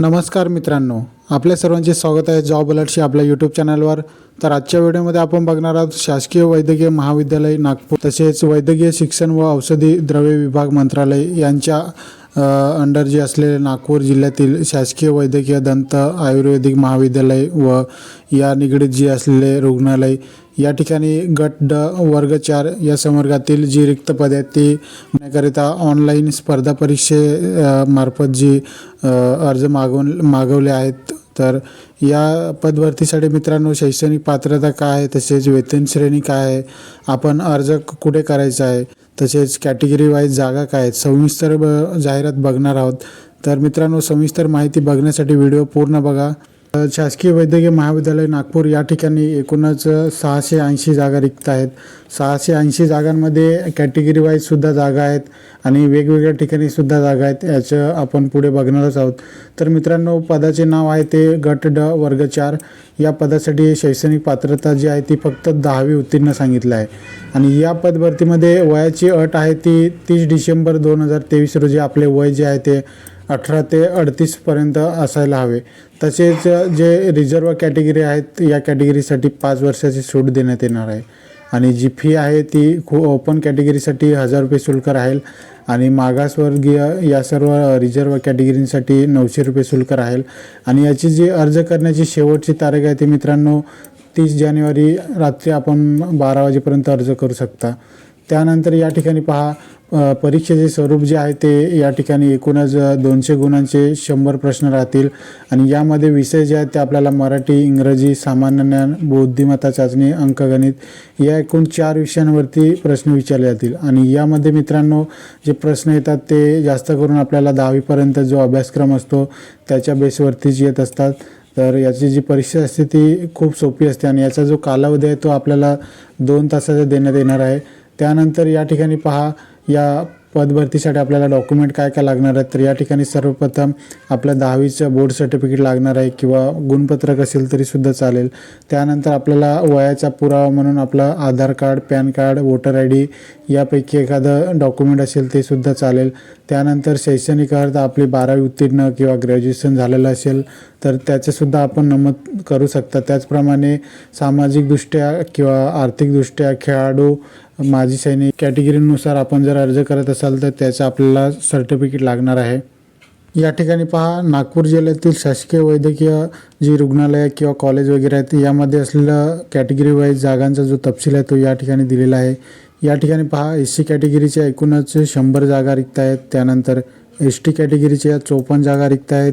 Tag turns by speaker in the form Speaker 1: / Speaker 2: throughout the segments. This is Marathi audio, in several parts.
Speaker 1: नमस्कार मित्रांनो आपल्या सर्वांचे स्वागत आहे जॉब अलर्टशी आपल्या यूट्यूब चॅनलवर. तर आजच्या व्हिडिओमध्ये आपण बघणार आहोत शासकीय वैद्यकीय महाविद्यालय नागपूर तसेच वैद्यकीय शिक्षण व औषधी द्रव्य विभाग मंत्रालय यांच्या अंडर जे असलेले नागपूर जिल्ह्यातील शासकीय वैद्यकीय दंत आयुर्वेदिक महाविद्यालय व या निगडीत जी असलेले रुग्णालय या ठिकाणी गट ड वर्ग चार या संवर्गातील जी रिक्त पदे आहेत ती भरण्याकरिता ऑनलाईन स्पर्धा परीक्षे मार्फत जी अर्ज मागवून मागवले आहेत. तर या पदभरतीसाठी मित्रांनो शैक्षणिक पात्रता काय आहे? तसेच वेतन श्रेणी काय आहे? आपण अर्ज कुठे करायचा आहे? तसेच कॅटेगरी वाईज जागा काय आहेत? सविस्तर ब जाहिरात बघणार आहोत. तर मित्रांनो सविस्तर माहिती बघण्यासाठी व्हिडिओ पूर्ण बघा. शासकीय वैद्यकीय महाविद्यालय नागपूर या ठिकाणी एकूणच सहाशे ऐंशी जागा रिक्त आहेत. सहाशे ऐंशी जागांमध्ये कॅटेगरी वाईजसुद्धा जागा आहेत आणि वेगवेगळ्या ठिकाणी सुद्धा जागा आहेत याचं आपण पुढे बघणारच आहोत. तर मित्रांनो पदाचे नाव आहे ते गट ड वर्ग चार. या पदासाठी शैक्षणिक पात्रता जी आहे ती फक्त दहावी उत्तीर्ण सांगितलं आहे. आणि या पदभरतीमध्ये वयाची अट आहे ती तीस डिसेंबर दोन हजार तेवीस रोजी आपले वय जे आहे ते अठरा ते अडतीसपर्यंत असायला हवे. तसेच जे रिझर्व कॅटेगरी आहेत या कॅटेगरीसाठी पाच वर्षाची सूट देण्यात येणार आहे. आणि जी फी आहे ती खू ओपन कॅटेगरीसाठी हजार रुपये शुल्क राहील. आणि मागासवर्गीय या सर्व रिझर्व कॅटेगरींसाठी नऊशे रुपये शुल्क राहील. आणि याची जी अर्ज करण्याची शेवटची तारीख आहे ती मित्रांनो तीस जानेवारी रात्री आपण बारा वाजेपर्यंत अर्ज करू शकता. त्यानंतर या ठिकाणी पहा परीक्षेचे स्वरूप जे आहे ते या ठिकाणी एकूणच दोनशे गुणांचे शंभर प्रश्न राहतील. आणि यामध्ये विषय जे आहेत ते आपल्याला मराठी इंग्रजी सामान्य ज्ञान बुद्धिमत्ता चाचणी अंकगणित या एकूण चार विषयांवरती प्रश्न विचारले जातील. आणि यामध्ये मित्रांनो जे प्रश्न येतात ते जास्त करून आपल्याला दहावीपर्यंत जो अभ्यासक्रम असतो त्याच्या बेसवरतीच येत असतात. तर याची जी परीक्षा असते ती खूप सोपी असते आणि याचा जो कालावधी आहे तो आपल्याला दोन तासाचा देण्यात येणार आहे. त्यानंतर या ठिकाणी पहा या पदभरतीसाठी आपल्याला डॉक्युमेंट काय काय लागणार आहेत? तर या ठिकाणी सर्वप्रथम आपलं दहावीचं बोर्ड सर्टिफिकेट लागणार आहे किंवा गुणपत्रक असेल तरीसुद्धा चालेल. त्यानंतर आपल्याला वयाचा पुरावा म्हणून आपलं Aadhaar card PAN card voter I D यापैकी एखादं डॉक्युमेंट असेल ते सुद्धा चालेल. त्यानंतर शैक्षणिक अर्थ आपली बारावी उत्तीर्ण किंवा ग्रॅज्युएशन झालेलं असेल तर त्याचंसुद्धा आपण नमूद करू शकता. त्याचप्रमाणे सामाजिकदृष्ट्या किंवा आर्थिकदृष्ट्या खेळाडू माजी सैनिक कॅटेगरीनुसार आपण जर अर्ज करत असाल तर त्याचं आपल्याला सर्टिफिकेट लागणार आहे. या ठिकाणी पहा नागपूर जिल्ह्यातील शासकीय वैद्यकीय जी रुग्णालय किंवा कॉलेज वगैरे आहेत यामध्ये असलेला कॅटेगरी वाईज जागांचा जो तपशील आहे तो या ठिकाणी दिलेला आहे. या ठिकाणी पहा एस सी कॅटेगरीच्या एकूणच शंभर जागा रिक्त आहेत. त्यानंतर एस टी कॅटेगरीच्या चोपन्न जागा रिक्त आहेत.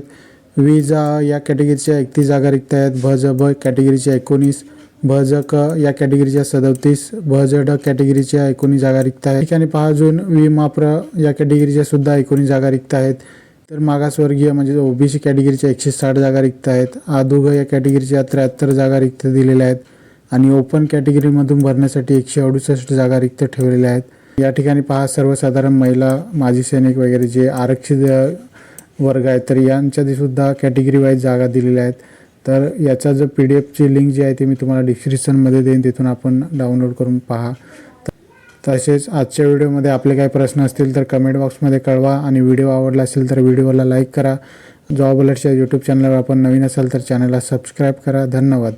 Speaker 1: वीजा या कॅटेगरीच्या एकतीस जागा रिक्त आहेत. भ ज भ कॅटेगरीच्या एकोणीस. भ ज क या कॅटेगरीच्या सदतीस भ ज ड कॅटेगरीच्या एकोणीस जागा रिक्त आहेत. ठिकाणी पहा जून वी माप्र या कॅटेगरीच्या सुद्धा एकोणीस जागा रिक्त आहेत. तर मागासवर्गीय म्हणजे ओबीसी कॅटेगरीच्या एकशे साठ जागा रिक्त आहेत. आदुग या कॅटेगरीच्या त्र्याहत्तर जागा रिक्त दिलेल्या आहेत. आणि ओपन कॅटेगरीमधून भरण्यासाठी एकशे अडुसष्ट जागा रिक्त ठेवलेल्या आहेत. या ठिकाणी पहा सर्वसाधारण महिला माजी सैनिक वगैरे जे आरक्षित वर्ग आहेत तर यांच्या सुद्धा कॅटेगरी वाईज जागा दिलेल्या आहेत. तर याचा जो पी डी एफची लिंक जी आहे ती मी तुम्हाला डिस्क्रिप्शनमध्ये देईन तिथून आपण डाउनलोड करून पहा. तसेच आजच्या व्हिडिओमध्ये आपले काही प्रश्न असतील तर कमेंट बॉक्समध्ये कळवा आणि व्हिडिओ आवडला असेल तर व्हिडिओला लाईक करा. जॉब अलर्टच्या यूट्यूब चॅनलवर आपण नवीन असाल तर चॅनलला सबस्क्राईब करा. धन्यवाद.